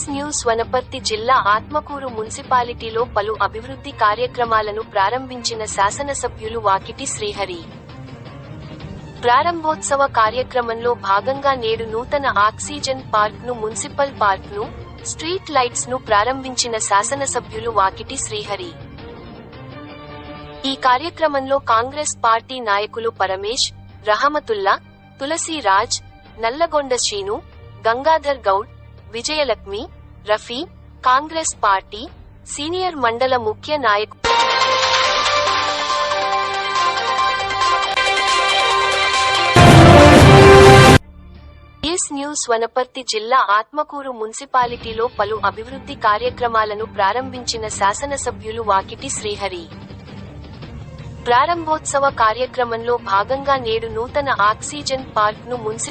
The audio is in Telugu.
ఎస్ న్యూస్ వనపర్తి జిల్లా ఆత్మకూరు మున్సిపాలిటీలో పలు అభివృద్ధి కార్యక్రమాలను ప్రారంభించిన శాసనసభ్యులు వాకిటి శ్రీహరి. ప్రారంభోత్సవ కార్యక్రమంలో భాగంగా నేడు నూతన ఆక్సిజన్ పార్క్ను మున్సిపల్ పార్క్ను స్ట్రీట్ లైట్స్ను ప్రారంభించిన శాసనసభ్యులు వాకిటి శ్రీహరి. ఈ కార్యక్రమంలో కాంగ్రెస్ పార్టీ నాయకులు పరమేష్ రహమతుల్లా తులసీరాజ్ నల్లగొండ శ్రీను గంగాధర్ గౌడ్ విజయలక్ష్మి రఫీ కాంగ్రెస్ పార్టీ సీనియర్ మండల ముఖ్య నాయకుడు ఎస్ న్యూస్ వనపర్తి జిల్లా ఆత్మకూరు మున్సిపాలిటీలో పలు అభివృద్ధి కార్యక్రమాలను ప్రారంభించిన శాసనసభ్యులు వాకిటి శ్రీహరి. ప్రారంభోత్సవ కార్యక్రమంలో భాగంగా నేడు నూతన ఆక్సిజన్ పార్క్ను మున్సి